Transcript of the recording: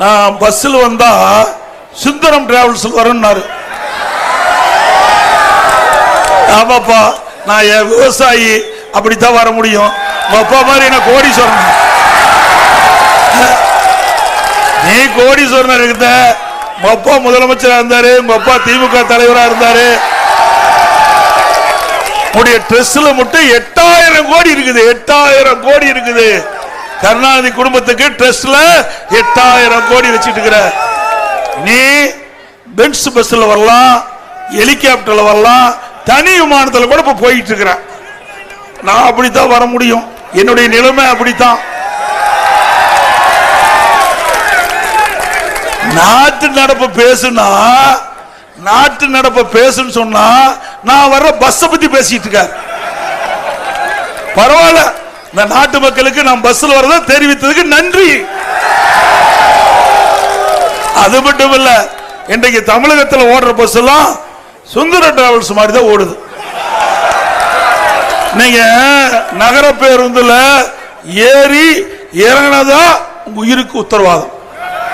நான் பஸ்ஸில் வந்தா சுந்தரம் டிராவல்ஸ் வரும்னாரு ஆமாப்பா நான் என் விவசாயி அப்படித்தான் வர முடியும். அப்பா மாதிரி என்ன கோடீஸ்வரன்? நீ கோடீஸ்வரன் சொன்ன உங்க அப்பா முதலமைச்சரா இருந்தாரு உங்க அப்பா திமுக தலைவரா இருந்தாரு. உடைய ட்ரெஸ்ல மட்டும் எட்டாயிரம் கோடி இருக்குது எட்டாயிரம் கோடி இருக்குது. கருணாநிதி குடும்பத்துக்கு ட்ரஸ்ட்ல எட்டாயிரம் கோடி வச்சுட்டு இருக்கிற நீ பென்ஸ் பஸ்ல வரலாம் ஹெலிகாப்டர்ல வரலாம் தனி விமானத்தில் கூட இப்போ போயிட்டு இருக்கிற நான் அப்படித்தான் வர முடியும். என்னுடைய நிலைமை அப்படித்தான். நாட்டு நடப்பு பேசுனா நாட்டு நடப்ப பேசுன்னு சொன்னா நான் வர்ற பஸ்ஸை பத்தி பேசிட்டு இருக்க பரவாயில்ல. இந்த நாட்டு மக்களுக்கு நான் பஸ்ல வரத தெரிவித்ததுக்கு நன்றி. அது மட்டும் இல்ல இன்றைக்கு தமிழகத்தில் ஓடுற பஸ் எல்லாம் சுந்தர டிராவல்ஸ் மாதிரி தான் ஓடுது. நீங்க நகர பேருந்துல ஏறி இறங்கினதா உங்க உயிருக்கு உத்தரவாதம்.